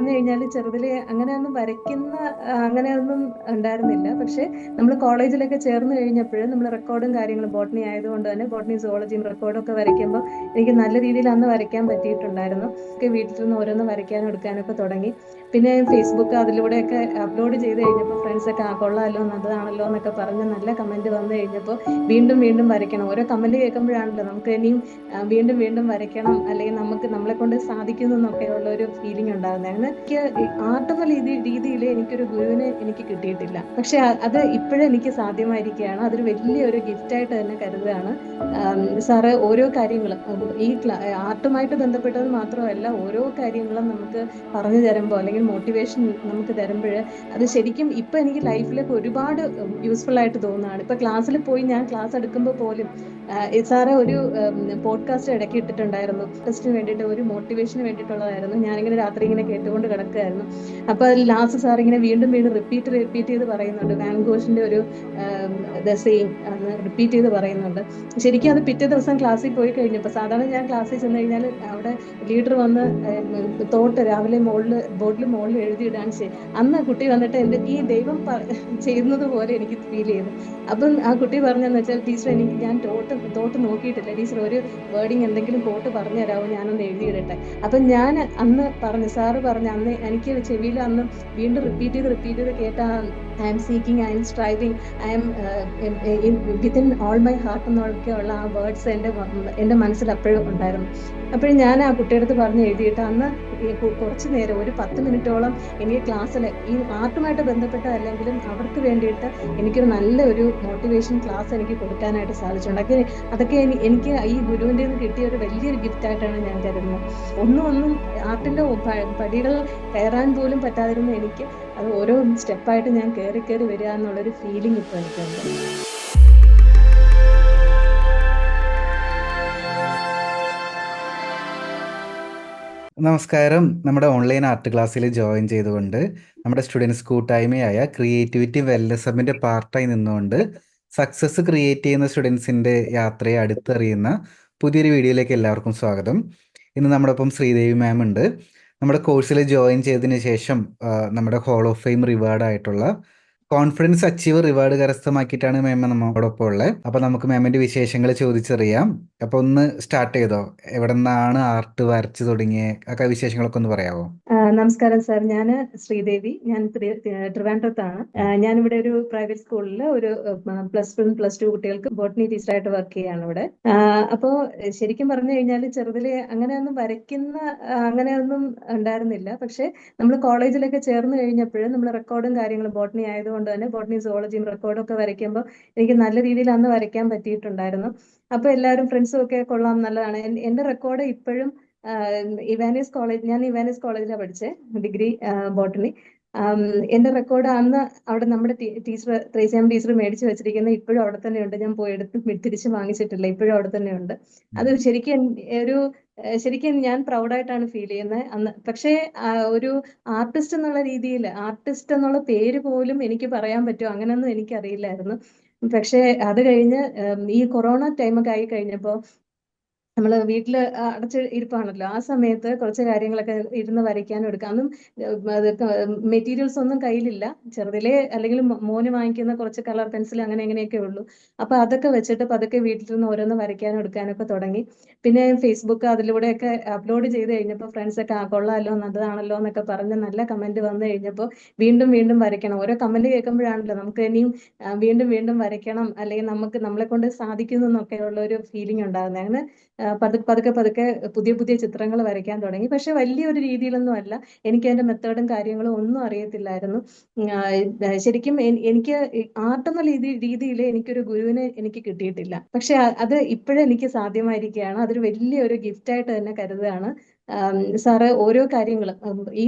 പറഞ്ഞു കഴിഞ്ഞാൽ ചെറുതിലെ അങ്ങനെയൊന്നും വരയ്ക്കുന്ന അങ്ങനെ അങ്ങനെയൊന്നും ഉണ്ടായിരുന്നില്ല. പക്ഷെ നമ്മൾ കോളേജിലൊക്കെ ചേർന്ന് കഴിഞ്ഞപ്പോൾ നമ്മൾ റെക്കോർഡും കാര്യങ്ങളും ബോട്ടണി ആയതുകൊണ്ട് തന്നെ ബോട്ടണി സോളജിയും റെക്കോർഡും ഒക്കെ വരയ്ക്കുമ്പോൾ എനിക്ക് നല്ല രീതിയിൽ അന്ന് വരയ്ക്കാൻ പറ്റിയിട്ടുണ്ടായിരുന്നു. ഒക്കെ വീട്ടിൽ നിന്ന് ഓരോന്ന് വരയ്ക്കാനും എടുക്കാനൊക്കെ തുടങ്ങി. പിന്നെ ഫേസ്ബുക്ക് അതിലൂടെയൊക്കെ അപ്ലോഡ് ചെയ്ത് കഴിഞ്ഞപ്പോൾ ഫ്രണ്ട്സൊക്കെ ആ കൊള്ളാമല്ലോ നല്ലതാണല്ലോ എന്നൊക്കെ പറഞ്ഞ് നല്ല കമന്റ് വന്നു കഴിഞ്ഞപ്പോൾ വീണ്ടും വീണ്ടും വരയ്ക്കണം. ഓരോ കമന്റ് കേൾക്കുമ്പോഴാണല്ലോ നമുക്ക് ഇനിയും വീണ്ടും വീണ്ടും വരയ്ക്കണം. അല്ലെങ്കിൽ നമുക്ക് നമ്മളെ കൊണ്ട് സാധിക്കുന്നു എന്നൊക്കെ ഉള്ള ഒരു ഫീലിംഗ് ഉണ്ടാകുന്നതാണ് എനിക്ക് ആർട്ടെന്ന രീതി രീതിയിൽ എനിക്കൊരു ഗുരുവിനെ എനിക്ക് കിട്ടിയിട്ടില്ല. പക്ഷെ അത് ഇപ്പോഴും എനിക്ക് സാധ്യമായിരിക്കുകയാണ്. അതൊരു വലിയൊരു ഗിഫ്റ്റായിട്ട് തന്നെ കരുതുകയാണ്. സാറ് ഓരോ കാര്യങ്ങളും ഈ ആർട്ടുമായിട്ട് ബന്ധപ്പെട്ടത് മാത്രമല്ല ഓരോ കാര്യങ്ങളും നമുക്ക് പറഞ്ഞു തരുമ്പോൾ അല്ലെങ്കിൽ മോട്ടിവേഷൻ നമുക്ക് തരുമ്പോൾ അത് ശരിക്കും ഇപ്പം എനിക്ക് ലൈഫിലൊക്കെ ഒരുപാട് യൂസ്ഫുൾ ആയിട്ട് തോന്നുകയാണ്. ഇപ്പം ക്ലാസ്സിൽ പോയി ഞാൻ ക്ലാസ് എടുക്കുമ്പോൾ പോലും സാറ് ഒരു പോഡ്കാസ്റ്റ് ഇടയ്ക്ക് ഇട്ടിട്ടുണ്ടായിരുന്നു. ടെസ്റ്റിന് വേണ്ടിയിട്ട് ഒരു മോട്ടിവേഷന് വേണ്ടിയിട്ടുള്ളതായിരുന്നു. ഞാനിങ്ങനെ രാത്രി ഇങ്ങനെ കേട്ടുകൊണ്ട് കിടക്കുകയായിരുന്നു. അപ്പൊ അതിൽ ലാസ്റ്റ് സാർ ഇങ്ങനെ വീണ്ടും വീണ്ടും റിപ്പീറ്റ് റിപ്പീറ്റ് ചെയ്ത് പറയുന്നുണ്ട്. വാൻഗോഷിന്റെ ഒരു ദസയും റിപ്പീറ്റ് ചെയ്ത് പറയുന്നുണ്ട്. ശരിക്കും അത് പിറ്റേ ദിവസം ക്ലാസ്സിൽ പോയി കഴിഞ്ഞപ്പോൾ സാധാരണ ഞാൻ ക്ലാസ്സിൽ ചെന്ന് കഴിഞ്ഞാൽ അവിടെ ലീഡർ വന്ന് തോട്ട് രാവിലെ മുകളിൽ ബോർഡിൽ മുകളിൽ എഴുതിയിടാൻ ചെയ്യും അന്ന് ആ കുട്ടി വന്നിട്ട് എന്റെ ഈ ദൈവം ചെയ്യുന്നത് പോലെ എനിക്ക് ഫീൽ ചെയ്തു. അപ്പം ആ കുട്ടി പറഞ്ഞെന്ന് വെച്ചാൽ ടീച്ചർ എനിക്ക് ഞാൻ തോട്ട് തോട്ട് നോക്കിയിട്ടില്ല. ടീച്ചർ ഒരു വേർഡിങ് എന്തെങ്കിലും കോട്ട് പറഞ്ഞു തരാമോ ഞാനൊന്ന് എഴുതിയിടട്ടെ അപ്പം ഞാൻ അന്ന് പറഞ്ഞു സാറ് പറഞ്ഞു അന്ന് എനിക്ക് ചെവിയിൽ അന്ന് വീണ്ടും റിപ്പീറ്റ് ചെയ്ത് റിപ്പീറ്റ് ചെയ്ത് കേട്ട I am seeking I'm striving I'm within all my heart എന്നൊക്കെയുള്ള ആ വേർഡ്സ് എന്റെ എന്റെ മനസ്സിൽ അപ്പോഴും ഉണ്ടായിരുന്നു. അപ്പോഴും ഞാൻ ആ കുട്ടിയുടെ അടുത്ത് പറഞ്ഞ് എഴുതിയിട്ട് അന്ന് കുറച്ച് നേരം ഒരു പത്ത് മിനിറ്റോളം എനിക്ക് ക്ലാസ്സിൽ ഈ ആർട്ടുമായിട്ട് ബന്ധപ്പെട്ട അല്ലെങ്കിലും അവർക്ക് വേണ്ടിയിട്ട് എനിക്കൊരു നല്ലൊരു മോട്ടിവേഷൻ ക്ലാസ് എനിക്ക് കൊടുക്കാനായിട്ട് സാധിച്ചിട്ടുണ്ട്. അതൊക്കെ അതൊക്കെ എനിക്ക് ഈ ഗുരുവിന്റെ നിന്ന് കിട്ടിയ ഒരു വലിയൊരു ഗിഫ്റ്റ് ആയിട്ടാണ് ഞാൻ കരുതുന്നത്. ഒന്നും ഒന്നും ആർട്ടിന്റെ പടികൾ കയറാൻ പോലും പറ്റാതിരുന്ന എനിക്ക് അത് ഓരോ സ്റ്റെപ്പായിട്ട് ഞാൻ കയറി കയറി വരിക എന്നുള്ളൊരു ഫീലിംഗ് ഇപ്പോൾ എനിക്കുണ്ട്. നമസ്കാരം. നമ്മുടെ ഓൺലൈൻ ആർട്ട് ക്ലാസ്സിൽ ജോയിൻ ചെയ്തുകൊണ്ട് നമ്മുടെ സ്റ്റുഡൻസ് കൂട്ടായ്മയായ ക്രിയേറ്റിവിറ്റി വെൽനസ് ഹബിന്റെ പാർട്ടായി നിന്നുകൊണ്ട് സക്സസ് ക്രിയേറ്റ് ചെയ്യുന്ന സ്റ്റുഡൻസിന്റെ യാത്രയെ അടുത്തറിയുന്ന പുതിയൊരു വീഡിയോയിലേക്ക് എല്ലാവർക്കും സ്വാഗതം. ഇന്ന് നമ്മുടെ ഒപ്പം ശ്രീദേവി മാം ഉണ്ട്. നമ്മുടെ കോഴ്സിൽ ജോയിൻ ചെയ്തതിന് ശേഷം നമ്മുടെ ഹോൾ ഓഫ് ഫെയിം റിവാർഡ് ആയിട്ടുള്ള കോൺഫിഡൻസ് അച്ചീവ് റിവാർഡ് കരസ്ഥമാക്കിയിട്ടാണ് മാം നമ്മോടൊപ്പം ഉള്ളത് അപ്പൊ നമുക്ക് മാമിന്റെ വിശേഷങ്ങൾ ചോദിച്ചറിയാം. അപ്പൊ ഒന്ന് സ്റ്റാർട്ട് ചെയ്തോ? എവിടെ നിന്നാണ് ആർട്ട് വരച്ചു തുടങ്ങിയ? ഒക്കെ വിശേഷങ്ങളൊക്കെ ഒന്ന് പറയാമോ നമസ്കാരം സാർ ഞാൻ ശ്രീദേവി. ഞാൻ ട്രിവാൻഡ്രത്താണ് ഞാനിവിടെ ഒരു പ്രൈവറ്റ് സ്കൂളിൽ ഒരു പ്ലസ് വൺ പ്ലസ് ടു കുട്ടികൾക്ക് ബോട്ടണി ടീച്ചറായിട്ട് വർക്ക് ചെയ്യാണ് ഇവിടെ. അപ്പോൾ അപ്പോ ശരിക്കും പറഞ്ഞു കഴിഞ്ഞാൽ ചെറുതിലെ അങ്ങനെയൊന്നും വരയ്ക്കുന്ന അങ്ങനെയൊന്നും ഉണ്ടായിരുന്നില്ല. പക്ഷെ നമ്മൾ കോളേജിലൊക്കെ ചേർന്ന് കഴിഞ്ഞപ്പോഴും നമ്മൾ റെക്കോർഡും കാര്യങ്ങളും ബോട്ടണി ആയതുകൊണ്ട് തന്നെ ബോട്ടണി സുവോളജിയും റെക്കോർഡും ഒക്കെ വരയ്ക്കുമ്പോൾ എനിക്ക് നല്ല രീതിയിൽ അന്ന് വരയ്ക്കാൻ പറ്റിയിട്ടുണ്ടായിരുന്നു. അപ്പൊ എല്ലാവരും ഫ്രണ്ട്സും ഒക്കെ കൊള്ളാം നല്ലതാണ്. എന്റെ റെക്കോർഡ് ഇപ്പോഴും ഇവാനിസ് കോളേജ് ഞാൻ ഇവാനിസ് കോളേജിലാണ് പഠിച്ചത് ഡിഗ്രി ബോട്ടണി എന്റെ റെക്കോർഡ് അന്ന് അവിടെ നമ്മുടെ ടീച്ചർ ത്രേസ്യാം ടീച്ചർ മേടിച്ച് വെച്ചിരിക്കുന്നത് ഇപ്പോഴും അവിടെ തന്നെ ഉണ്ട്. ഞാൻ പോയി എടുത്ത് തിരിച്ചു വാങ്ങിച്ചിട്ടില്ല. ഇപ്പോഴും അവിടെ തന്നെ ഉണ്ട്. അത് ശരിക്കും ഒരു ശരിക്കും ഞാൻ പ്രൗഡായിട്ടാണ് ഫീൽ ചെയ്യുന്നത്. അന്ന് പക്ഷേ ഒരു ആർട്ടിസ്റ്റ് എന്നുള്ള രീതിയിൽ ആർട്ടിസ്റ്റ് എന്നുള്ള പേര് പോലും എനിക്ക് പറയാൻ പറ്റുമോ? അങ്ങനെയൊന്നും എനിക്കറിയില്ലായിരുന്നു. പക്ഷേ അത് കഴിഞ്ഞ് ഈ കൊറോണ ടൈമൊക്കെ ആയി കഴിഞ്ഞപ്പോൾ നമ്മൾ വീട്ടിൽ അടച്ച് ഇരിപ്പാണല്ലോ. ആ സമയത്ത് കുറച്ച് കാര്യങ്ങളൊക്കെ ഇരുന്ന് വരയ്ക്കാനും എടുക്കാം. അന്നും മെറ്റീരിയൽസ് ഒന്നും കയ്യിലില്ല. ചെറുതിലെ അല്ലെങ്കിൽ മോന് വാങ്ങിക്കുന്ന കുറച്ച് കളർ പെൻസിൽ അങ്ങനെ എങ്ങനെയൊക്കെ ഉള്ളൂ. അപ്പൊ അതൊക്കെ വെച്ചിട്ട് പതുക്കെ വീട്ടിൽ നിന്ന് ഓരോന്ന് വരയ്ക്കാനും എടുക്കാനൊക്കെ തുടങ്ങി. പിന്നെ ഫേസ്ബുക്ക് അതിലൂടെയൊക്കെ അപ്ലോഡ് ചെയ്ത് കഴിഞ്ഞപ്പോൾ ഫ്രണ്ട്സൊക്കെ ആ കൊള്ളാമല്ലോ നല്ലതാണല്ലോ എന്നൊക്കെ പറഞ്ഞ് നല്ല കമന്റ് വന്നു കഴിഞ്ഞപ്പോൾ വീണ്ടും വീണ്ടും വരയ്ക്കണം. ഓരോ കമന്റ് കേൾക്കുമ്പോഴാണല്ലോ നമുക്ക് ഇനിയും വീണ്ടും വീണ്ടും വരയ്ക്കണം. അല്ലെങ്കിൽ നമുക്ക് നമ്മളെ കൊണ്ട് സാധിക്കുന്നു എന്നൊക്കെ ഉള്ള ഒരു ഫീലിംഗ് ഉണ്ടാകുന്നത് അങ്ങനെ പതുക്കെ പതുക്കെ പതുക്കെ പുതിയ പുതിയ ചിത്രങ്ങൾ വരയ്ക്കാൻ തുടങ്ങി. പക്ഷെ വലിയൊരു രീതിയിലൊന്നും അല്ല എനിക്ക് അതിന്റെ മെത്തേഡും കാര്യങ്ങളും ഒന്നും അറിയത്തില്ലായിരുന്നു. ശരിക്കും എനിക്ക് ആർട്ട് എന്ന രീതി രീതിയിൽ എനിക്കൊരു ഗുരുവിനെ എനിക്ക് കിട്ടിയിട്ടില്ല. പക്ഷെ അത് ഇപ്പോഴെനിക്ക് സാധ്യമായിരിക്കുകയാണ്. അതൊരു വലിയൊരു ഗിഫ്റ്റായിട്ട് തന്നെ കരുതുകയാണ്. സാറ് ഓരോ കാര്യങ്ങളും ഈ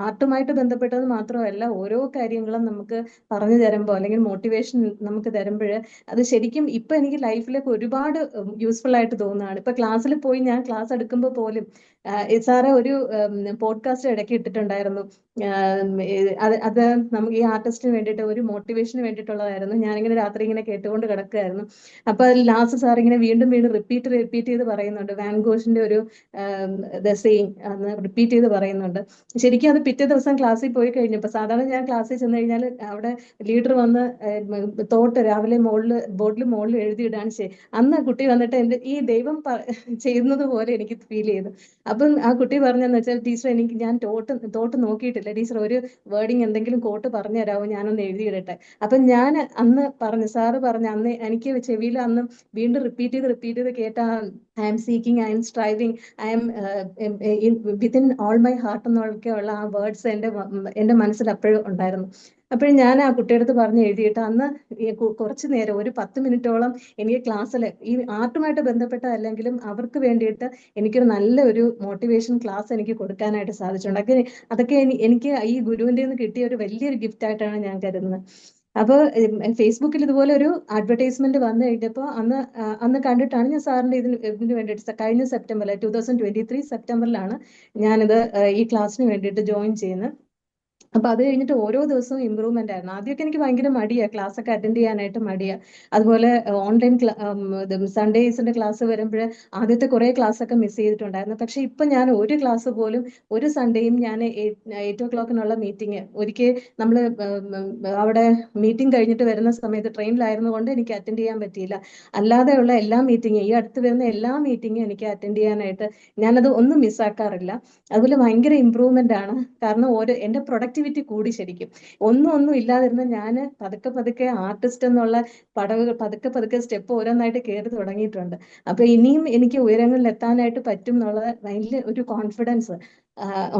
ആർട്ടുമായിട്ട് ബന്ധപ്പെട്ടത് മാത്രമല്ല ഓരോ കാര്യങ്ങളും നമുക്ക് പറഞ്ഞു തരുമ്പോൾ അല്ലെങ്കിൽ മോട്ടിവേഷൻ നമുക്ക് തരുമ്പോൾ അത് ശരിക്കും ഇപ്പൊ എനിക്ക് ലൈഫിലേക്ക് ഒരുപാട് യൂസ്ഫുൾ ആയിട്ട് തോന്നുകയാണ്. ഇപ്പൊ ക്ലാസ്സിൽ പോയി ഞാൻ ക്ലാസ് എടുക്കുമ്പോൾ പോലും സാറ് ഒരു പോഡ്കാസ്റ്റ് ഇടയ്ക്ക് ഇട്ടിട്ടുണ്ടായിരുന്നു. അത് അത് നമുക്ക് ഈ ആർട്ടിസ്റ്റിന് വേണ്ടിയിട്ട് ഒരു മോട്ടിവേഷന് വേണ്ടിയിട്ടുള്ളതായിരുന്നു. ഞാനിങ്ങനെ രാത്രി ഇങ്ങനെ കേട്ടുകൊണ്ട് കിടക്കുകയായിരുന്നു അപ്പൊ ലാസ്റ്റ് സാർ ഇങ്ങനെ വീണ്ടും വീണ്ടും റിപ്പീറ്റ് റിപ്പീറ്റ് ചെയ്ത് പറയുന്നുണ്ട്. വാൻഗോഷിന്റെ ഒരു സെയിം റിപ്പീറ്റ് ചെയ്ത് പറയുന്നുണ്ട്. ശരിക്കും അത് പിറ്റേ ദിവസം ക്ലാസ്സിൽ പോയി കഴിഞ്ഞപ്പോൾ സാധാരണ ഞാൻ ക്ലാസ്സിൽ ചെന്ന് കഴിഞ്ഞാൽ അവിടെ ലീഡർ വന്ന് തോട്ട് രാവിലെ മുകളിൽ ബോർഡിൽ മുകളിൽ എഴുതിയിടാണ് ശരി അന്ന് കുട്ടി വന്നിട്ട് എന്റെ ഈ ദൈവം ചെയ്യുന്നത് പോലെ എനിക്ക് ഫീൽ ചെയ്തു. അപ്പം ആ കുട്ടി പറഞ്ഞെന്ന് വെച്ചാൽ ടീച്ചർ എനിക്ക് ഞാൻ തോട്ട് തോട്ട് നോക്കിയിട്ടില്ല. ടീച്ചർ ഒരു വേർഡിങ് എന്തെങ്കിലും കോട്ട് പറഞ്ഞു തരാമോ ഞാനൊന്ന് എഴുതിയിടട്ടെ. അപ്പം ഞാൻ അന്ന് പറഞ്ഞു സാറ് പറഞ്ഞു അന്ന് എനിക്ക് ചെവിയിൽ അന്ന് വീണ്ടും റിപ്പീറ്റ് ചെയ്ത് റിപ്പീറ്റ് ചെയ്ത് കേട്ട I am seeking I'm striving I'm within all my heart എന്നൊക്കെയുള്ള ആ വേർഡ്സ് എന്റെ എന്റെ മനസ്സിൽ അപ്പോഴും ഉണ്ടായിരുന്നു. അപ്പോഴും ഞാൻ ആ കുട്ടിയുടെ പറഞ്ഞ് എഴുതിയിട്ട് അന്ന് കുറച്ച് നേരം ഒരു പത്ത് മിനിറ്റോളം എനിക്ക് ക്ലാസ്സിൽ ഈ ആർട്ടുമായിട്ട് ബന്ധപ്പെട്ട അല്ലെങ്കിലും അവർക്ക് വേണ്ടിയിട്ട് എനിക്കൊരു നല്ല ഒരു മോട്ടിവേഷൻ ക്ലാസ് എനിക്ക് കൊടുക്കാനായിട്ട് സാധിച്ചിട്ടുണ്ട്. അതൊക്കെ അതൊക്കെ എനിക്ക് ഈ ഗുരുവിന്റെ നിന്ന് കിട്ടിയ ഒരു വലിയൊരു ഗിഫ്റ്റ് ആയിട്ടാണ് ഞാൻ കരുതുന്നത്. അപ്പോൾ ഫേസ്ബുക്കിൽ ഇതുപോലെ ഒരു അഡ്വർടൈസ്മെന്റ് വന്നു കഴിഞ്ഞപ്പോൾ അന്ന് അന്ന് കണ്ടിട്ടാണ് ഞാൻ സാറിന്റെ ഇതിന് ഇതിന് വേണ്ടിയിട്ട് കഴിഞ്ഞ സെപ്റ്റംബറിൽ ടൂ തൗസൻഡ് ട്വന്റി ത്രീ സെപ്റ്റംബറിലാണ് ഞാനിത് ഈ ക്ലാസ്സിന് വേണ്ടിയിട്ട് ജോയിൻ ചെയ്യുന്നത്. അപ്പൊ അത് കഴിഞ്ഞിട്ട് ഓരോ ദിവസവും ഇമ്പ്രൂവ്മെന്റ് ആയിരുന്നു. ആദ്യമൊക്കെ എനിക്ക് ഭയങ്കര മടിയാ. ക്ലാസ് ഒക്കെ അറ്റൻഡ് ചെയ്യാനായിട്ട് മടിയാ. അതുപോലെ ഓൺലൈൻ സൺഡേസിന്റെ ക്ലാസ് വരുമ്പോൾ ആദ്യത്തെ കുറെ ക്ലാസ് ഒക്കെ മിസ് ചെയ്തിട്ടുണ്ടായിരുന്നു. പക്ഷെ ഇപ്പൊ ഞാൻ ഒരു ക്ലാസ് പോലും ഒരു സൺഡേയും ഞാൻ എയ്റ്റ് ഓ ക്ലോക്കിനുള്ള മീറ്റിംഗ് ഒരിക്കൽ നമ്മൾ അവിടെ മീറ്റിംഗ് കഴിഞ്ഞിട്ട് വരുന്ന സമയത്ത് ട്രെയിനിലായിരുന്നു കൊണ്ട് എനിക്ക് അറ്റൻഡ് ചെയ്യാൻ പറ്റിയില്ല. അല്ലാതെയുള്ള എല്ലാ മീറ്റിംഗും ഈ അടുത്ത് വരുന്ന എല്ലാ മീറ്റിംഗും എനിക്ക് അറ്റൻഡ് ചെയ്യാനായിട്ട് ഞാനത് ഒന്നും മിസ്സാക്കാറില്ല അതുപോലെ ഭയങ്കര ഇമ്പ്രൂവ്മെന്റ് ആണ്. കാരണം ഓരോ എന്റെ പ്രൊഡക്ടിവിറ്റി കൂടി ശരിക്കും. ഒന്നും ഒന്നും ഇല്ലാതിരുന്ന ഞാൻ പതുക്കെ പതുക്കെ ആർട്ടിസ്റ്റ് എന്നുള്ള പടവുകൾ പതുക്കെ പതുക്കെ സ്റ്റെപ്പ് ഓരോന്നായിട്ട് കയറി തുടങ്ങിയിട്ടുണ്ട്. അപ്പൊ ഇനിയും എനിക്ക് ഉയരങ്ങളിൽ എത്താനായിട്ട് പറ്റും എന്നുള്ള വലിയ ഒരു കോൺഫിഡൻസ്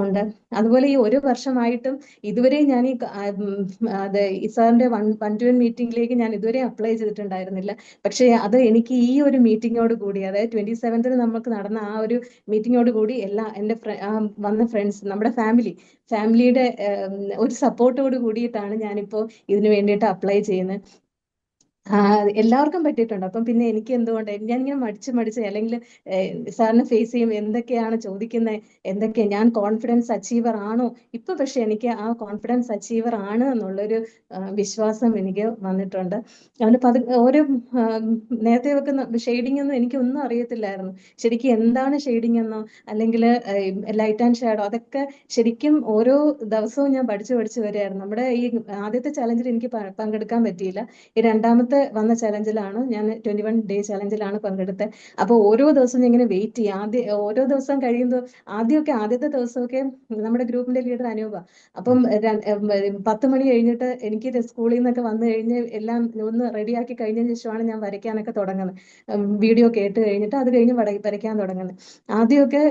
ഉണ്ട്. അതുപോലെ ഈ ഒരു വർഷമായിട്ടും ഇതുവരെ ഞാൻ ഈ അത് ഇസാറിന്റെ വൺ വൺ ടു വൺ മീറ്റിംഗിലേക്ക് ഞാൻ ഇതുവരെ അപ്ലൈ ചെയ്തിട്ടുണ്ടായിരുന്നില്ല. പക്ഷേ അത് എനിക്ക് ഈ ഒരു മീറ്റിങ്ങോട് കൂടി അതായത് ട്വന്റി സെവൻത്തിന് നമുക്ക് നടന്ന ആ ഒരു മീറ്റിങ്ങോട് കൂടി എല്ലാ എന്റെ വന്ന ഫ്രണ്ട്സ് നമ്മുടെ ഫാമിലി ഫാമിലിയുടെ ഒരു സപ്പോർട്ടോട് കൂടിയിട്ടാണ് ഞാനിപ്പോൾ ഇതിനു വേണ്ടിയിട്ട് അപ്ലൈ ചെയ്യുന്നത്. എല്ലാവർക്കും പറ്റിയിട്ടുണ്ട്. അപ്പം പിന്നെ എനിക്ക് എന്തുകൊണ്ട്? ഞാനിങ്ങനെ മടിച്ച് മടിച്ച് അല്ലെങ്കിൽ സാറിന് ഫേസ് ചെയ്യും എന്തൊക്കെയാണ് ചോദിക്കുന്നത് എന്തൊക്കെ? ഞാൻ കോൺഫിഡൻസ് അച്ചീവർ ആണോ? ഇപ്പൊ പക്ഷെ എനിക്ക് ആ കോൺഫിഡൻസ് അച്ചീവർ ആണ് എന്നുള്ളൊരു വിശ്വാസം എനിക്ക് വന്നിട്ടുണ്ട്. അതുകൊണ്ട് പതു ഓരോ നേരത്തെ വെക്കുന്ന ഷെയ്ഡിംഗ് ഒന്നും എനിക്ക് ഒന്നും അറിയത്തില്ലായിരുന്നു. ശരിക്കും എന്താണ് ഷെയ്ഡിംഗ് എന്നോ? അല്ലെങ്കിൽ ലൈറ്റ് ആൻഡ് ഷാഡോ അതൊക്കെ ശരിക്കും ഓരോ ദിവസവും ഞാൻ പഠിച്ചു പഠിച്ചു വരികയായിരുന്നു. നമ്മുടെ ഈ ആദ്യത്തെ ചലഞ്ചിൽ എനിക്ക് പങ്കെടുക്കാൻ പറ്റിയില്ല. ഈ രണ്ടാമത്തെ വന്ന ചലഞ്ചിലാണ്. ഞാൻ ട്വന്റി വൺ ഡേ ചലഞ്ചിലാണ് പങ്കെടുത്തത്. അപ്പോൾ ഓരോ ദിവസവും ഇങ്ങനെ വെയിറ്റ് ചെയ്യും. ആദ്യ ഓരോ ദിവസം കഴിയുമ്പോൾ ആദ്യമൊക്കെ ആദ്യത്തെ ദിവസമൊക്കെ നമ്മുടെ ഗ്രൂപ്പിന്റെ ലീഡർ അനൂപ. അപ്പം പത്ത് മണി കഴിഞ്ഞിട്ട് എനിക്ക് സ്കൂളിൽ നിന്നൊക്കെ വന്നു കഴിഞ്ഞ് എല്ലാം ഒന്ന് റെഡിയാക്കി കഴിഞ്ഞതിന് ശേഷമാണ് ഞാൻ വരയ്ക്കാനൊക്കെ തുടങ്ങുന്നത്. വീഡിയോ കേട്ട് കഴിഞ്ഞിട്ട് അത് കഴിഞ്ഞ് വര വരയ്ക്കാൻ തുടങ്ങുന്നത്. ആദ്യമൊക്കെ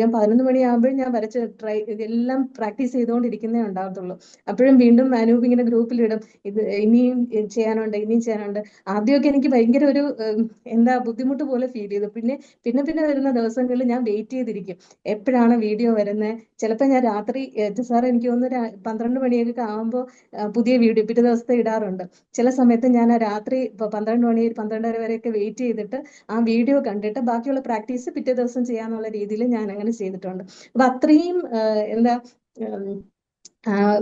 ഞാൻ പതിനൊന്ന് മണിയാകുമ്പോഴും ഞാൻ വരച്ച് ട്രൈ എല്ലാം പ്രാക്ടീസ് ചെയ്തുകൊണ്ടിരിക്കുന്നേ ഉണ്ടാകത്തുള്ളൂ. അപ്പോഴും വീണ്ടും അനൂപ് ഇങ്ങനെ ഗ്രൂപ്പിലിടും ഇത് ഇനിയും ചെയ്യാനുണ്ട് ഇനിയും ചെയ്യാനുണ്ട്. ആദ്യമൊക്കെ എനിക്ക് ഭയങ്കര ഒരു എന്താ ബുദ്ധിമുട്ട് പോലെ ഫീൽ ചെയ്തു. പിന്നെ പിന്നെ പിന്നെ വരുന്ന ദിവസങ്ങളിൽ ഞാൻ വെയിറ്റ് ചെയ്തിരിക്കും. എപ്പോഴാണ് വീഡിയോ വരുന്നത് ചിലപ്പോൾ ഞാൻ രാത്രി സാർ എനിക്ക് തോന്നുന്നു പന്ത്രണ്ട് മണിയൊക്കെ ആകുമ്പോൾ പുതിയ വീഡിയോ പിറ്റേ ദിവസത്തെ ഇടാറുണ്ട്. ചില സമയത്ത് ഞാൻ രാത്രി ഇപ്പൊ പന്ത്രണ്ട് മണി പന്ത്രണ്ടര വരെയൊക്കെ വെയിറ്റ് ചെയ്തിട്ട് ആ വീഡിയോ കണ്ടിട്ട് ബാക്കിയുള്ള പ്രാക്ടീസ് പിറ്റേ ദിവസം ചെയ്യാന്നുള്ള രീതിയിൽ ഞാൻ അങ്ങനെ ചെയ്തിട്ടുണ്ട്. അപ്പൊ അത്രയും എന്താ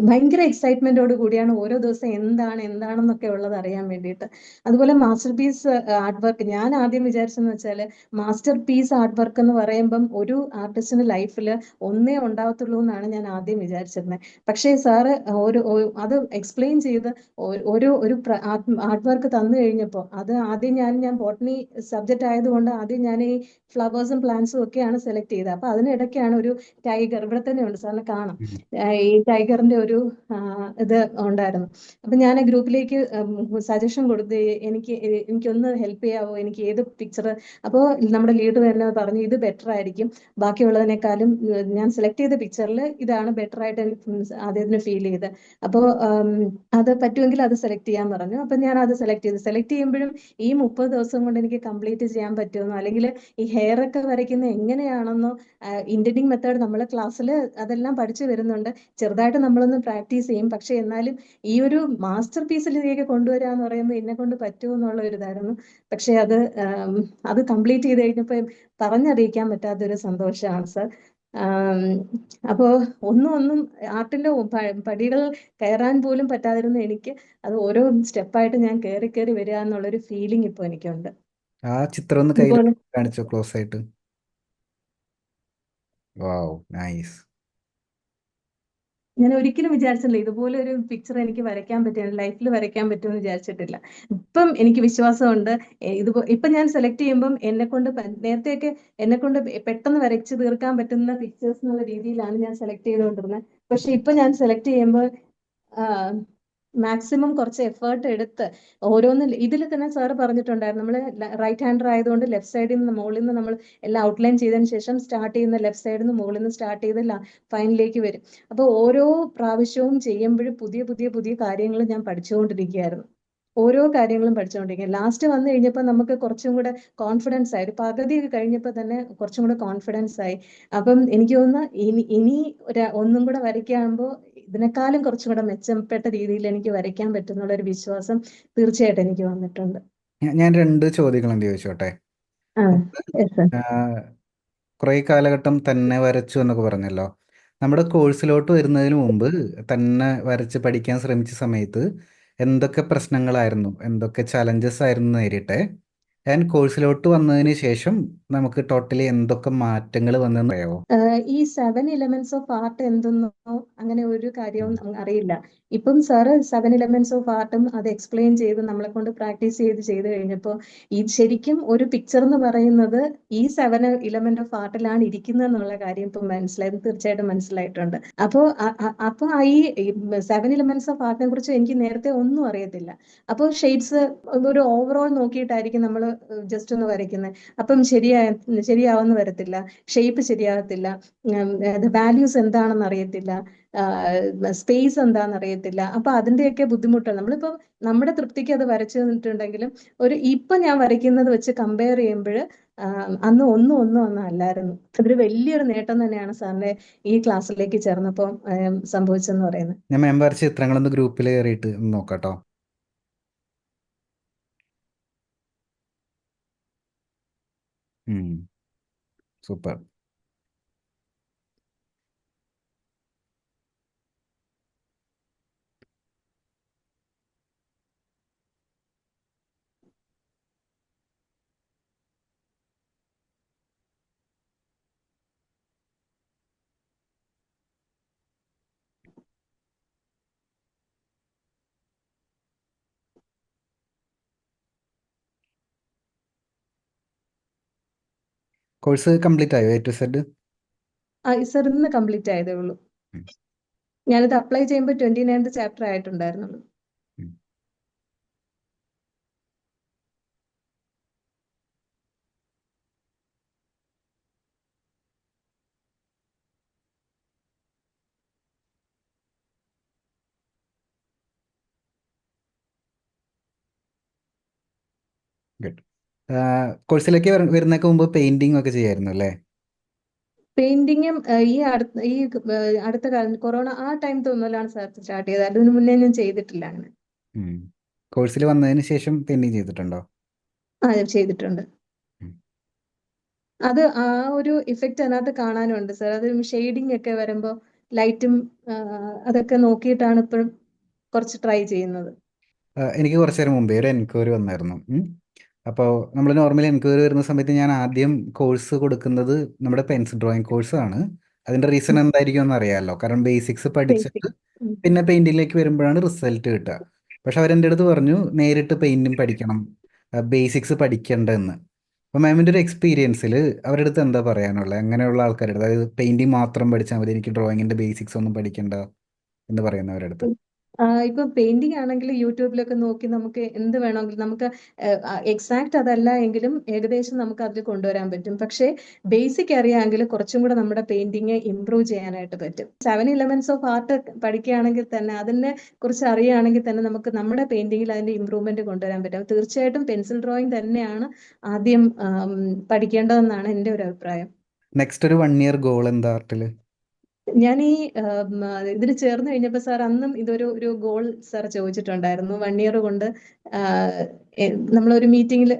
ഭയങ്കര എക്സൈറ്റ്മെന്റോട് കൂടിയാണ് ഓരോ ദിവസം എന്താണ് എന്താണെന്നൊക്കെ ഉള്ളത് അറിയാൻ വേണ്ടിയിട്ട്. അതുപോലെ മാസ്റ്റർ പീസ് ആർട്ട് വർക്ക് ഞാൻ ആദ്യം വിചാരിച്ചെന്ന് വെച്ചാൽ മാസ്റ്റർ പീസ് ആർട്ട് വർക്ക് എന്ന് പറയുമ്പം ഒരു ആർട്ടിസ്റ്റിന്റെ ലൈഫിൽ ഒന്നേ ഉണ്ടാവത്തുള്ളൂ എന്നാണ് ഞാൻ ആദ്യം വിചാരിച്ചിരുന്നത് പക്ഷേ സാറ് ഒരു അത് എക്സ്പ്ലെയിൻ ചെയ്ത് ഒരു ഒരു ആർട്ട് വർക്ക് തന്നു കഴിഞ്ഞപ്പോൾ അത് ആദ്യം ഞാൻ ഞാൻ ബോട്ടണി സബ്ജക്റ്റ് ആയതുകൊണ്ട് ആദ്യം ഞാൻ ഈ ഫ്ലവേഴ്സും പ്ലാന്റ്സും ഒക്കെയാണ് സെലക്ട് ചെയ്തത്. അപ്പൊ അതിനിടയ്ക്കാണ് ഒരു ടൈഗർ ഇവിടെ തന്നെ ഉണ്ട് സാറിന് കാണാം. ഈ ഈ ടൈഗറിന്റെ ഒരു ഇത് ഉണ്ടായിരുന്നു. അപ്പൊ ഞാൻ ഗ്രൂപ്പിലേക്ക് സജഷൻ കൊടുത്ത് എനിക്ക് എനിക്കൊന്ന് ഹെൽപ്പ് ചെയ്യാവോ? എനിക്ക് ഏത് പിക്ചർ അപ്പോൾ നമ്മുടെ ലീഡർ തന്നെ പറഞ്ഞു ഇത് ബെറ്റർ ആയിരിക്കും. ബാക്കിയുള്ളതിനേക്കാളും ഞാൻ സെലക്ട് ചെയ്ത പിക്ചറിൽ ഇതാണ് ബെറ്റർ ആയിട്ട് ആദ്യത്തിന് ഫീൽ ചെയ്ത് അപ്പോൾ അത് പറ്റുമെങ്കിൽ അത് സെലക്ട് ചെയ്യാൻ പറഞ്ഞു. അപ്പൊ ഞാൻ അത് സെലക്ട് ചെയ്തു. സെലക്ട് ചെയ്യുമ്പോഴും ഈ മുപ്പത് ദിവസം കൊണ്ട് എനിക്ക് കംപ്ലീറ്റ് ചെയ്യാൻ പറ്റുമെന്നോ? അല്ലെങ്കിൽ ഈ ഹെയർ ഒക്കെ വരയ്ക്കുന്നത് എങ്ങനെയാണെന്നോ ഇന്റർനിങ് മെത്തേഡ് നമ്മളെ ക്ലാസ്സിൽ അതെല്ലാം പഠിച്ചു വരുന്നുണ്ട്. ചെറുതായിട്ട് ചെറുതായിട്ട് നമ്മളൊന്ന് പ്രാക്ടീസ് ചെയ്യും. പക്ഷെ എന്നാലും ഈ ഒരു മാസ്റ്റർ പീസിലേക്ക് കൊണ്ടുവരിക എന്ന് പറയുമ്പോൾ എന്നെ കൊണ്ട് പറ്റുമോ എന്നുള്ള ഒരു ഇതായിരുന്നു. പക്ഷെ അത് അത് കംപ്ലീറ്റ് ചെയ്ത് കഴിഞ്ഞപ്പോൾ പറഞ്ഞറിയിക്കാൻ പറ്റാത്തൊരു സന്തോഷമാണ് സർ. അപ്പോ ഒന്നും ഒന്നും ആർട്ടിന്റെ പടികൾ കയറാൻ പോലും പറ്റാതിരുന്ന എനിക്ക് അത് ഓരോ സ്റ്റെപ്പായിട്ട് ഞാൻ കയറി കയറി വരിക എന്നുള്ളൊരു ഫീലിംഗ് ഇപ്പൊ എനിക്കുണ്ട്. ആ ചിത്രം ഒന്ന് കയ്യിൽ കാണിച്ചോ ക്ലോസ് ആയിട്ട് വാവ് നൈസ്. ഞാൻ ഒരിക്കലും വിചാരിച്ചില്ല ഇതുപോലെ ഒരു പിക്ചർ എനിക്ക് വരയ്ക്കാൻ പറ്റും ലൈഫിൽ വരയ്ക്കാൻ പറ്റുമെന്ന് വിചാരിച്ചിട്ടില്ല. ഇപ്പം എനിക്ക് വിശ്വാസമുണ്ട്. ഇത് ഇപ്പം ഞാൻ സെലക്ട് ചെയ്യുമ്പം എന്നെ കൊണ്ട് നേരത്തെയൊക്കെ എന്നെ കൊണ്ട് പെട്ടെന്ന് വരച്ച് തീർക്കാൻ പറ്റുന്ന പിക്ചേഴ്സ് എന്നുള്ള രീതിയിലാണ് ഞാൻ സെലക്ട് ചെയ്തുകൊണ്ടിരുന്നത്. പക്ഷെ ഇപ്പൊ ഞാൻ സെലക്ട് ചെയ്യുമ്പോൾ മാക്സിമം കുറച്ച് എഫേർട്ട് എടുത്ത് ഓരോന്ന് ഇതിൽ തന്നെ സാറ് പറഞ്ഞിട്ടുണ്ടായിരുന്നു. നമ്മൾ റൈറ്റ് ഹാൻഡർ ആയതുകൊണ്ട് ലെഫ്റ്റ് സൈഡിൽ നിന്ന് മുകളിൽ നിന്ന് നമ്മൾ എല്ലാം ഔട്ട്ലൈൻ ചെയ്തതിന് ശേഷം സ്റ്റാർട്ട് ചെയ്യുന്ന ലെഫ്റ്റ് സൈഡിൽ നിന്ന് മുകളിൽ നിന്ന് സ്റ്റാർട്ട് ചെയ്ത് ഫൈനലിലേക്ക് വരും. അപ്പോൾ ഓരോ പ്രാവശ്യവും ചെയ്യുമ്പോഴും പുതിയ പുതിയ പുതിയ കാര്യങ്ങൾ ഞാൻ പഠിച്ചുകൊണ്ടിരിക്കുകയായിരുന്നു. ഓരോ കാര്യങ്ങളും പഠിച്ചുകൊണ്ടിരിക്കുക ലാസ്റ്റ് വന്നു കഴിഞ്ഞപ്പോൾ നമുക്ക് കുറച്ചും കൂടെ കോൺഫിഡൻസ് ആയി. ഒരു കഴിഞ്ഞപ്പോൾ തന്നെ കുറച്ചും കൂടെ കോൺഫിഡൻസ് ആയി. അപ്പം എനിക്ക് തോന്നുന്നു ഇനി ഇനി ഒന്നും കൂടെ വരയ്ക്കാകുമ്പോൾ ഇതിനേക്കാളും കുറച്ചും കൂടെ മെച്ചപ്പെട്ട രീതിയിൽ എനിക്ക് വരയ്ക്കാൻ പറ്റുന്നുള്ള ഒരു വിശ്വാസം തീർച്ചയായിട്ടും എനിക്ക് വന്നിട്ടുണ്ട്. ഞാൻ രണ്ട് ചോദ്യങ്ങൾ എന്ത് ചോദിച്ചോട്ടെ കുറെ കുറേ കാലഘട്ടം തന്നെ വരച്ചു എന്നൊക്കെ പറഞ്ഞല്ലോ. നമ്മുടെ കോഴ്സിലോട്ട് വരുന്നതിന് മുമ്പ് തന്നെ വരച്ച് പഠിക്കാൻ ശ്രമിച്ച സമയത്ത് എന്തൊക്കെ പ്രശ്നങ്ങളായിരുന്നു? എന്തൊക്കെ ചലഞ്ചസ് ആയിരുന്നു നേരിട്ടെ? ആൻഡ് കോഴ്സിലോട്ട് വന്നതിന് ശേഷം നമുക്ക് ടോട്ടലി എന്തൊക്കെ മാറ്റങ്ങൾ വന്നെന്ന് പറയാമോ ഈ സെവൻ ഇലമെന്റ്സ് ഓഫ് ആർട്ട് എന്തെന്നോ അങ്ങനെ ഒരു കാര്യവും അറിയില്ല. ഇപ്പം സാറ് സെവൻ ഇലമെന്റ്സ് ഓഫ് ആർട്ടും അത് എക്സ്പ്ലെയിൻ ചെയ്ത് നമ്മളെ കൊണ്ട് പ്രാക്ടീസ് ചെയ്ത് ചെയ്ത് കഴിഞ്ഞപ്പോൾ ഈ ശരിക്കും ഒരു പിക്ചർ എന്ന് പറയുന്നത് ഈ സെവൻ ഇലമെന്റ് ഓഫ് ആർട്ടിലാണ് ഇരിക്കുന്നത് എന്നുള്ള കാര്യം ഇപ്പം മനസ്സിലായത് തീർച്ചയായിട്ടും മനസ്സിലായിട്ടുണ്ട്. അപ്പോൾ അപ്പോൾ ഈ സെവൻ ഇലമെന്റ്സ് ഓഫ് ആർട്ടിനെ കുറിച്ച് എനിക്ക് നേരത്തെ ഒന്നും അറിയത്തില്ല. അപ്പോൾ ഷെയ്ഡ്സ് ഒരു ഓവറോൾ നോക്കിയിട്ടായിരിക്കും നമ്മൾ ജസ്റ്റ് ഒന്ന് വരയ്ക്കുന്നത് അപ്പം ശരിയാ ശരിയാവെന്ന് വരത്തില്ല. ഷേപ്പ് ശരിയാകത്തില്ല. വാല്യൂസ് എന്താണെന്ന് അറിയത്തില്ല. സ്പേസ് എന്താണെന്ന് അറിയത്തില്ല. അപ്പൊ അതിന്റെയൊക്കെ ബുദ്ധിമുട്ടാണ്. നമ്മളിപ്പോ നമ്മുടെ തൃപ്തിക്ക് അത് വരച്ചു തന്നിട്ടുണ്ടെങ്കിലും ഒരു ഇപ്പൊ ഞാൻ വരയ്ക്കുന്നത് വെച്ച് കമ്പയർ ചെയ്യുമ്പോൾ അന്ന് ഒന്നും ഒന്നും ഒന്നും അല്ലായിരുന്നു. അതൊരു വലിയൊരു നേട്ടം തന്നെയാണ് സാറിന്റെ ഈ ക്ലാസ്സിലേക്ക് ചേർന്നപ്പോൾ സംഭവിച്ചെന്ന് പറയുന്നത്. ഞാൻ വരച്ച ചിത്രങ്ങളൊന്ന് ഗ്രൂപ്പിൽ കയറിയിട്ട് ഒന്ന് നോക്കാട്ടോ സൂപ്പർ കോഴ്സ് കംപ്ലീറ്റ് ആയോ എ ടു സെഡ് ഇസറിന്ന് കംപ്ലീറ്റ് ആയതേ ഉള്ളൂ. ഞാൻ ഞാനിത് അപ്ലൈ ചെയ്യുമ്പോൾ ട്വന്റി നയൻത് ചാപ്റ്റർ ആയിട്ടുണ്ടായിരുന്നുള്ളൂ കോഴ്സിലേക്ക് വരുന്നതിനൊക്കെ മുമ്പ് പെയിന്റിംഗ് ഒക്കെ ചെയ്യായിരുന്നു അല്ലേ? പെയിന്റിങ്ങും ഈ അടുത്ത ഈ ഏഹ്, അടുത്ത കാലം കൊറോണ ആ ടൈം തോന്നലാണ് സാർ സ്റ്റാർട്ട് ചെയ്തത്. അതിന് മുന്നേ ഞാൻ ചെയ്തിട്ടില്ല അങ്ങനെ. കോഴ്സിൽ വന്നതിന് ശേഷം പെയിന്റിംഗ് ചെയ്തിട്ടുണ്ടോ? ആ ചെയ്തിട്ടുണ്ട്. ഉം. അത് ആ ഒരു ഇഫക്റ്റ് അതിനകത്ത് കാണാനുണ്ട് സാർ അത് ഷെയ്ഡിങ് ഒക്കെ വരുമ്പോൾ ലൈറ്റും അതൊക്കെ നോക്കിയിട്ടാണ് ഇപ്പോഴും കുറച്ച് ട്രൈ ചെയ്യുന്നത്. എനിക്ക് കുറച്ചു നേരം മുമ്പേ ഒരു എൻക്വയറി വന്നായിരുന്നു. അപ്പോൾ നമ്മൾ നോർമലി എൻക്വയറി വരുന്ന സമയത്ത് ഞാൻ ആദ്യം കോഴ്സ് കൊടുക്കുന്നത് നമ്മുടെ പെൻസിൽ ഡ്രോയിങ് കോഴ്സാണ് അതിന്റെ റീസൺ എന്തായിരിക്കും എന്ന് അറിയാമല്ലോ കാരണം ബേസിക്സ് പഠിച്ചിട്ട് പിന്നെ പെയിന്റിങ്ങിലേക്ക് വരുമ്പോഴാണ് റിസൾട്ട് കിട്ടുക. പക്ഷെ അവരെന്റെ അടുത്ത് പറഞ്ഞു നേരിട്ട് പെയിന്റിങ് പഠിക്കണം. ബേസിക്സ് പഠിക്കേണ്ടതെന്ന് അപ്പോൾ മാമിന്റെ ഒരു എക്സ്പീരിയൻസിൽ അവരുടെ അടുത്ത് എന്താ പറയാനുള്ളത് അങ്ങനെയുള്ള ആൾക്കാരുടെ അതായത് പെയിന്റിങ് മാത്രം പഠിച്ചാൽ മതി. എനിക്ക് ഡ്രോയിങ്ങിന്റെ ബേസിക്സ് ഒന്നും പഠിക്കണ്ട എന്ന് പറയുന്നവരുടെ അടുത്ത്. ഇപ്പൊ പെയിന്റിംഗ് ആണെങ്കിൽ യൂട്യൂബിലൊക്കെ നോക്കി നമുക്ക് എന്ത് വേണമെങ്കിലും നമുക്ക് എക്സാക്ട് അതല്ല എങ്കിലും ഏകദേശം നമുക്ക് അതിൽ കൊണ്ടുവരാൻ പറ്റും. പക്ഷേ ബേസിക് അറിയാമെങ്കിൽ കുറച്ചും കൂടെ നമ്മുടെ പെയിന്റിങ് ഇംപ്രൂവ് ചെയ്യാനായിട്ട് പറ്റും. സെവൻ ഇലമെന്റ്സ് ഓഫ് ആർട്ട് പഠിക്കുകയാണെങ്കിൽ തന്നെ അതിനെ കുറിച്ച് അറിയുകയാണെങ്കിൽ തന്നെ നമുക്ക് നമ്മുടെ പെയിന്റിങ്ങിൽ അതിന്റെ ഇമ്പ്രൂവ്മെന്റ് കൊണ്ടുവരാൻ പറ്റും. തീർച്ചയായിട്ടും പെൻസിൽ ഡ്രോയിങ് തന്നെയാണ് ആദ്യം പഠിക്കേണ്ടതെന്നാണ് എന്റെ ഒരു അഭിപ്രായം. നെക്സ്റ്റ് ഒരു വൺ ഇയർ ഗോൾ എന്താ ആർട്ടിൽ ഞാൻ ഈ ഇതിൽ ചേർന്ന് കഴിഞ്ഞപ്പോൾ സാർ അന്നും ഇതൊരു ഒരു ഗോൾ സാർ ചോദിച്ചിട്ടുണ്ടായിരുന്നു. വൺ ഇയർ കൊണ്ട് നമ്മളൊരു മീറ്റിംഗിൽ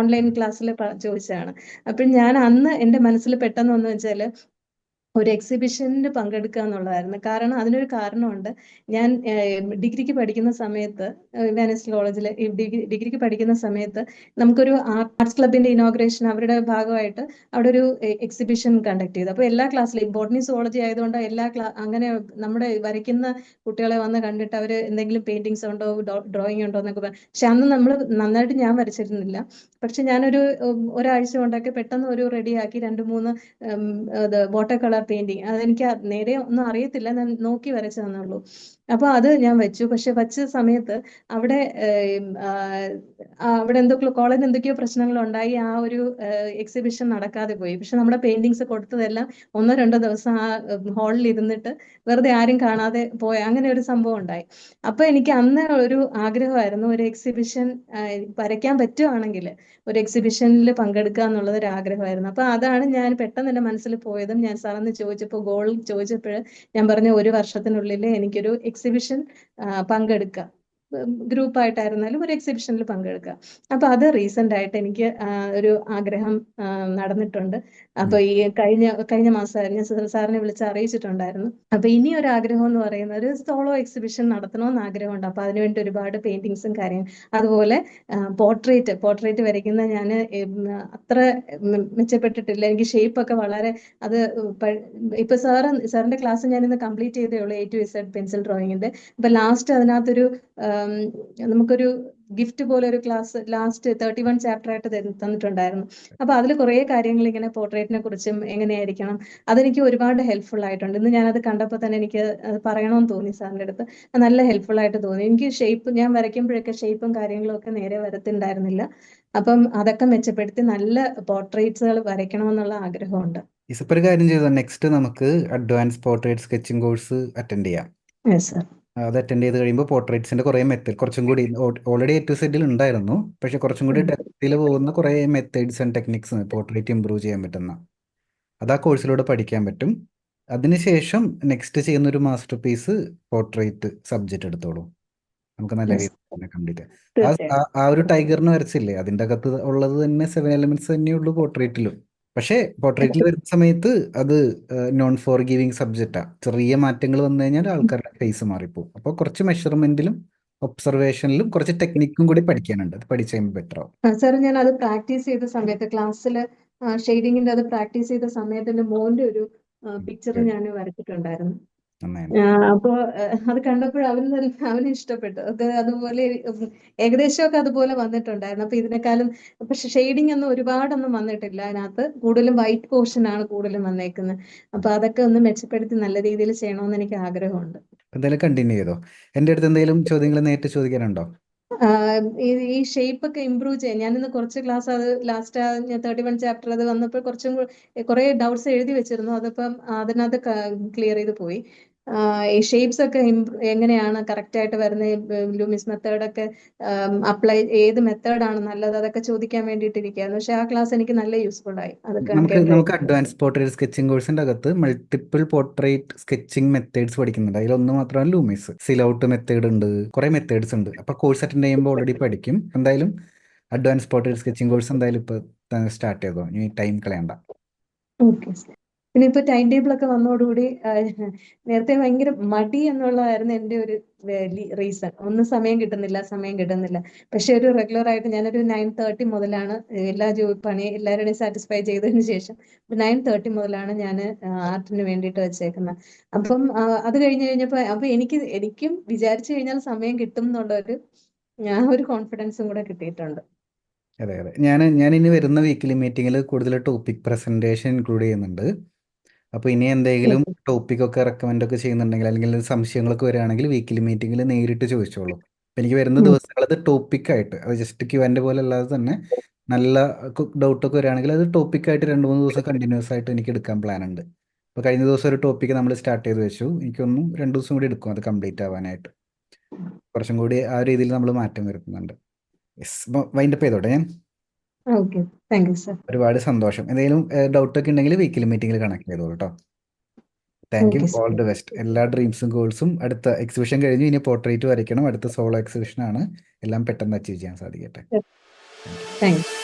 ഓൺലൈൻ ക്ലാസ്സിൽ ചോദിച്ചതാണ്. അപ്പോൾ ഞാൻ അന്ന് എന്റെ മനസ്സിൽ പെട്ടെന്ന് വന്നു വെച്ചാൽ ഒരു എക്സിബിഷനിൽ പങ്കെടുക്കുക എന്നുള്ളതായിരുന്നു. കാരണം അതിനൊരു കാരണമുണ്ട്. ഞാൻ ഡിഗ്രിക്ക് പഠിക്കുന്ന സമയത്ത് വെനസ്റ്റ് കോളേജിൽ ഡിഗ്രി ഡിഗ്രിക്ക് പഠിക്കുന്ന സമയത്ത് നമുക്കൊരു ആർട്സ് ക്ലബിന്റെ ഇനോഗ്രേഷൻ അവരുടെ ഭാഗമായിട്ട് അവിടെ ഒരു എക്സിബിഷൻ കണ്ടക്ട് ചെയ്തു. അപ്പോൾ എല്ലാ ക്ലാസ്സിലും ബോട്ടണി സോളജി ആയതുകൊണ്ട് എല്ലാ ക്ലാ അങ്ങനെ നമ്മുടെ വരയ്ക്കുന്ന കുട്ടികളെ വന്ന് കണ്ടിട്ട് അവർ എന്തെങ്കിലും പെയിന്റിങ്സ് ഉണ്ടോ ഡ്രോയിങ് ഉണ്ടോ എന്നൊക്കെ പറഞ്ഞു പക്ഷെ അന്ന് നമ്മൾ നന്നായിട്ട് ഞാൻ വരച്ചിരുന്നില്ല. പക്ഷെ ഞാനൊരു ഒരാഴ്ച കൊണ്ടൊക്കെ പെട്ടെന്ന് ഒരു റെഡിയാക്കി രണ്ട് മൂന്ന് വാട്ടർ കളർ പെയിന്റിങ് അതെനിക്ക് നേരെ ഒന്നും അറിയത്തില്ല. ഞാൻ നോക്കി വരച്ചു തന്നുള്ളൂ അപ്പൊ അത് ഞാൻ വെച്ചു. പക്ഷെ വെച്ച സമയത്ത് അവിടെ അവിടെ എന്തൊക്കെയോ കോളേജിൽ എന്തൊക്കെയോ പ്രശ്നങ്ങൾ ഉണ്ടായി. ആ ഒരു എക്സിബിഷൻ നടക്കാതെ പോയി. പക്ഷെ നമ്മുടെ പെയിന്റിങ്സ് കൊടുത്തതെല്ലാം ഒന്നോ രണ്ടോ ദിവസം ആ ഹാളിൽ ഇരുന്നിട്ട് വെറുതെ ആരും കാണാതെ പോയ. അങ്ങനെ ഒരു സംഭവം ഉണ്ടായി. അപ്പൊ എനിക്ക് അന്ന് ഒരു ആഗ്രഹമായിരുന്നു ഒരു എക്സിബിഷൻ വരയ്ക്കാൻ പറ്റുവാണെങ്കിൽ ഒരു എക്സിബിഷനിൽ പങ്കെടുക്കുക എന്നുള്ളത് ഒരു ആഗ്രഹമായിരുന്നു. അപ്പൊ അതാണ് ഞാൻ പെട്ടെന്ന് എന്റെ മനസ്സിൽ പോയതും ഞാൻ സാറിന് ചോദിച്ചപ്പോൾ ഗോൾ ചോദിച്ചപ്പോൾ ഞാൻ പറഞ്ഞ ഒരു വർഷത്തിനുള്ളിൽ എനിക്കൊരു എക്സിബിഷൻ പങ്കെടുക്കാം. ഗ്രൂപ്പായിട്ടായിരുന്നാലും ഒരു എക്സിബിഷനിൽ പങ്കെടുക്കുക. അപ്പൊ അത് റീസെന്റ് ആയിട്ട് എനിക്ക് ഒരു ആഗ്രഹം നടന്നിട്ടുണ്ട്. അപ്പൊ ഈ കഴിഞ്ഞ കഴിഞ്ഞ മാസമായിരുന്നു. സാറിനെ വിളിച്ച് അറിയിച്ചിട്ടുണ്ടായിരുന്നു. അപ്പൊ ഇനി ഒരു ആഗ്രഹം എന്ന് പറയുന്നത് ഒരു സോളോ എക്സിബിഷൻ നടത്തണമെന്ന് ആഗ്രഹമുണ്ട്. അപ്പൊ അതിനുവേണ്ടി ഒരുപാട് പെയിന്റിങ്സും കാര്യം അതുപോലെ പോർട്രേറ്റ് പോർട്രേറ്റ് വരയ്ക്കുന്ന ഞാൻ അത്ര മെച്ചപ്പെട്ടിട്ടില്ല. എനിക്ക് ഷേപ്പ് ഒക്കെ വളരെ അത് ഇപ്പൊ സാറ് സാറിന്റെ ക്ലാസ് ഞാൻ ഇന്ന് കംപ്ലീറ്റ് ചെയ്തേ ഉള്ളൂ. എ ടു ഇസഡ് പെൻസിൽ ഡ്രോയിങ്ങിന്റെ അപ്പൊ ലാസ്റ്റ് അതിനകത്തൊരു നമുക്കൊരു ഗിഫ്റ്റ് പോലെ ഒരു class last thirty one chapter ആയിട്ട് തന്നിട്ടുണ്ടായിരുന്നു. അപ്പൊ അതിൽ കുറെ കാര്യങ്ങൾ ഇങ്ങനെ പോർട്രേറ്റിനെ കുറിച്ചും എങ്ങനെയായിരിക്കണം അതെനിക്ക് ഒരുപാട് ഹെൽപ്ഫുൾ ആയിട്ടുണ്ട്. ഇന്ന് ഞാനത് കണ്ടപ്പോൾ തന്നെ എനിക്ക് പറയണമെന്ന് തോന്നി സാറിന്റെ അടുത്ത്. നല്ല ഹെൽപ്ഫുൾ ആയിട്ട് തോന്നി. എനിക്ക് ഷേപ്പ് ഞാൻ വരയ്ക്കുമ്പോഴൊക്കെ ഷേപ്പും കാര്യങ്ങളും ഒക്കെ നേരെ വരത്തുണ്ടായിരുന്നില്ല. അപ്പം അതൊക്കെ മെച്ചപ്പെടുത്തി നല്ല പോർട്രേറ്റ്സുകൾ വരയ്ക്കണമെന്നുള്ള ആഗ്രഹമുണ്ട്. ഇപ്പൊ ഒരു കാര്യം ചെയ്തോ നെക്സ്റ്റ് നമുക്ക് advance portrait sketching course attend ചെയ്യാം. അത് അറ്റൻഡ് ചെയ്ത് കഴിയുമ്പോൾ പോർട്രേറ്റ്സിന്റെ കുറേ മെത്തേഡ് കുറച്ചും കൂടി ഓൾറെഡി എ ടു സെഡിൽ ഉണ്ടായിരുന്നു പക്ഷെ കുറച്ചും കൂടി ഡെപ്തിൽ പോകുന്ന കുറേ methods and techniques portrait improve ചെയ്യാൻ പറ്റുന്ന. അത് ആ കോഴ്സിലൂടെ പഠിക്കാൻ പറ്റും. അതിനുശേഷം നെക്സ്റ്റ് ചെയ്യുന്ന ഒരു മാസ്റ്റർ പീസ് പോർട്രേറ്റ് സബ്ജക്റ്റ് എടുത്തോളൂ. നമുക്ക് നല്ല രീതിയിൽ കംപ്ലീറ്റ് ആ ഒരു ടൈഗറിന് വരച്ചില്ലേ? അതിന്റെ അകത്ത് ഉള്ളത് തന്നെ സെവൻ എലമെന്റ്സ് തന്നെയുള്ളൂ പോർട്രേറ്റിലും പക്ഷേ പോർട്രേറ്റിൽ വരുന്ന സമയത്ത് അത് നോൺ ഫോർ ഗിവിങ് സബ്ജക്റ്റാ ചെറിയ മാറ്റങ്ങൾ വന്നു കഴിഞ്ഞാൽ ആൾക്കാരുടെ ഫേസ് മാറിപ്പോകും അപ്പോൾ കുറച്ച് മെഷർമെന്റിലും ഒബ്സർവേഷനിലും കുറച്ച് ടെക്നിക്കും കൂടി പഠിക്കാനുണ്ട്. അത് പഠിച്ചു കഴിയുമ്പോൾ ബെറ്റർ ആവും. സാർ ഞാൻ അത് പ്രാക്ടീസ് ചെയ്ത സമയത്ത് ക്ലാസ്സിൽ ഷെയ്ഡിങ്ങിന്റെ അത് പ്രാക്ടീസ് ചെയ്ത സമയത്ത് മോന്റെ ഒരു പിക്ചർ ഞാൻ വരച്ചിട്ടുണ്ടായിരുന്നു. അപ്പോ അത് കണ്ടപ്പോൾ അവന് അവന് ഇഷ്ടപ്പെട്ടു. അത് അതുപോലെ ഏകദേശമൊക്കെ അതുപോലെ വന്നിട്ടുണ്ടായിരുന്നു. അപ്പൊ ഇതിനേക്കാളും പക്ഷെ ഷെയ്ഡിങ് ഒന്നും ഒരുപാടൊന്നും വന്നിട്ടില്ല. അതിനകത്ത് കൂടുതലും വൈറ്റ് പോർഷൻ ആണ് കൂടുതലും വന്നേക്കുന്നത് അപ്പൊ അതൊക്കെ ഒന്ന് മെച്ചപ്പെടുത്തി നല്ല രീതിയിൽ ചെയ്യണമെന്ന് എനിക്ക് ആഗ്രഹമുണ്ട്. എന്തായാലും കണ്ടിന്യൂ ചെയ്തോ? എന്റെ അടുത്ത് എന്തെങ്കിലും ചോദ്യങ്ങൾ നേരിട്ട് ചോദിക്കാനുണ്ടോ? ഈ ഷേപ്പ് ഒക്കെ ഇമ്പ്രൂവ് ചെയ്യാൻ. ഞാനിന്ന് കുറച്ച് ക്ലാസ് അത് ലാസ്റ്റ് തേർട്ടി വൺ ചാപ്റ്റർ അത് വന്നപ്പോൾ കുറച്ചും കുറെ ഡൗട്ട്സ് എഴുതി വെച്ചിരുന്നു. അതിപ്പം അതിനകത്ത് ക്ലിയർ ചെയ്ത് പോയി. ഈ ഷേപ്സ് ഒക്കെ എങ്ങനെയാണ് കറക്റ്റ് ആയിട്ട് വരുന്നത് ലൂമിസ് മെത്തേഡ് ഒക്കെ അപ്ലൈ ഏത് മെത്തേഡ് ആണ് നല്ലത്? അതൊക്കെ ചോദിക്കാൻ വേണ്ടിയിട്ട് ഇരിക്കുകയായിരുന്നു പക്ഷെ ആ ക്ലാസ് എനിക്ക് നല്ല യൂസ്ഫുൾ ആയി. അതൊക്കെ നമുക്ക് അഡ്വാൻസ് പോർട്രേറ്റ് സ്കെച്ചിങ് കോഴ്സിന്റെ അകത്ത് മൾട്ടിപ്പിൾ പോർട്രേറ്റ് സ്കെച്ചിങ് മെത്തേഡ്സ് പഠിക്കുന്നുണ്ട്. അതിലൊന്ന് മാത്രമാണ് ലൂമിസ് സിലൗട്ട് മെത്തേഡ് ഉണ്ട്. കുറെ മെത്തേഡ്സ് ഉണ്ട്. അപ്പൊ കോഴ്സ് അറ്റൻഡ് ചെയ്യുമ്പോൾ ഓൾറെഡി പഠിക്കും. എന്തായാലും അഡ്വാൻസ് പോർട്രേറ്റ് സ്കെച്ചിങ് കോഴ്സ് എന്തായാലും ഇപ്പൊ സ്റ്റാർട്ട് ചെയ്തോ. ഇനി ടൈം കളയണ്ട. ഓക്കെ പിന്നെ ഇപ്പൊ ടൈം ടേബിൾ ഒക്കെ വന്നതോടുകൂടി നേരത്തെ ഭയങ്കര മടി എന്നുള്ളതായിരുന്നു എന്റെ ഒരു റീസൺ ഒന്നും സമയം കിട്ടുന്നില്ല സമയം കിട്ടുന്നില്ല. പക്ഷെ ഒരു റെഗുലർ ആയിട്ട് ഞാനൊരു നയൻ തേർട്ടി മുതലാണ് എല്ലാ ജോലി പണി എല്ലാവരുടെയും സാറ്റിസ്ഫൈ ചെയ്തതിന് ശേഷം നയൻ തേർട്ടി മുതലാണ് ഞാൻ ആർട്ടിന് വേണ്ടിയിട്ട് വെച്ചേക്കുന്നത്. അപ്പം അത് കഴിഞ്ഞ് കഴിഞ്ഞപ്പോൾ അപ്പൊ എനിക്ക് എനിക്കും വിചാരിച്ചു കഴിഞ്ഞാൽ സമയം കിട്ടും എന്നുള്ള ഒരു ഒരു കോൺഫിഡൻസും കൂടെ കിട്ടിയിട്ടുണ്ട്. അതെ അതെ. ഞാൻ ഞാൻ ഇനി വരുന്ന വീക്കിലി മീറ്റിംഗിൽ കൂടുതൽ ടോപ്പിക് പ്രസന്റേഷൻ ഇൻക്ലൂഡ് ചെയ്യുന്നുണ്ട്. അപ്പോൾ ഇനി എന്തെങ്കിലും ടോപ്പിക് ഒക്കെ റെക്കമെൻഡ് ഒക്കെ ചെയ്യുന്നുണ്ടെങ്കിൽ അല്ലെങ്കിൽ സംശയങ്ങളൊക്കെ വരികയാണെങ്കിൽ വീക്കിലി മീറ്റിംഗിൽ നേരിട്ട് ചോദിച്ചോളൂ. എനിക്ക് വരുന്ന ദിവസങ്ങൾ അത് ടോപ്പിക് ആയിട്ട് അത് ജസ്റ്റ് ക്യൂ പോലെ അല്ലാതെ തന്നെ നല്ല ഡൗട്ട് ഒക്കെ വരികയാണെങ്കിൽ അത് ടോപ്പിക് ആയിട്ട് രണ്ട് മൂന്ന് ദിവസം കണ്ടിന്യൂസ് ആയിട്ട് എനിക്ക് എടുക്കാൻ പ്ലാൻ ഉണ്ട് അപ്പോൾ കഴിഞ്ഞ ദിവസം ഒരു ടോപ്പിക്ക് നമ്മൾ സ്റ്റാർട്ട് ചെയ്ത് വെച്ചു. എനിക്കൊന്നും രണ്ട് ദിവസം കൂടി എടുക്കും അത് കംപ്ലീറ്റ് ആവാനായിട്ട്. കുറച്ചും കൂടി ആ രീതിയിൽ നമ്മൾ മാറ്റം വരുത്തുന്നുണ്ട്. യെസ്. വൈൻഡപ്പ് ചെയ്തോട്ടെ ഞാൻ? ഓക്കെ താങ്ക് യു സർ ഒരുപാട് സന്തോഷം. എന്തെങ്കിലും ഡൗട്ട് ഒക്കെ ഉണ്ടെങ്കിൽ വീക്കിലി മീറ്റിംഗിൽ കണക്ട് ചെയ്തോളൂ കേട്ടോ. Thank you all the best എല്ലാ ഡ്രീംസും ഗോൾസും അടുത്ത എക്സിബിഷൻ കഴിഞ്ഞു ഇനി പോർട്രേറ്റ് വരയ്ക്കണം. അടുത്ത സോളോ എക്സിബിഷൻ ആണ്. എല്ലാം പെട്ടെന്ന് അച്ചീവ് ചെയ്യാൻ സാധിക്കട്ടെ. Thank you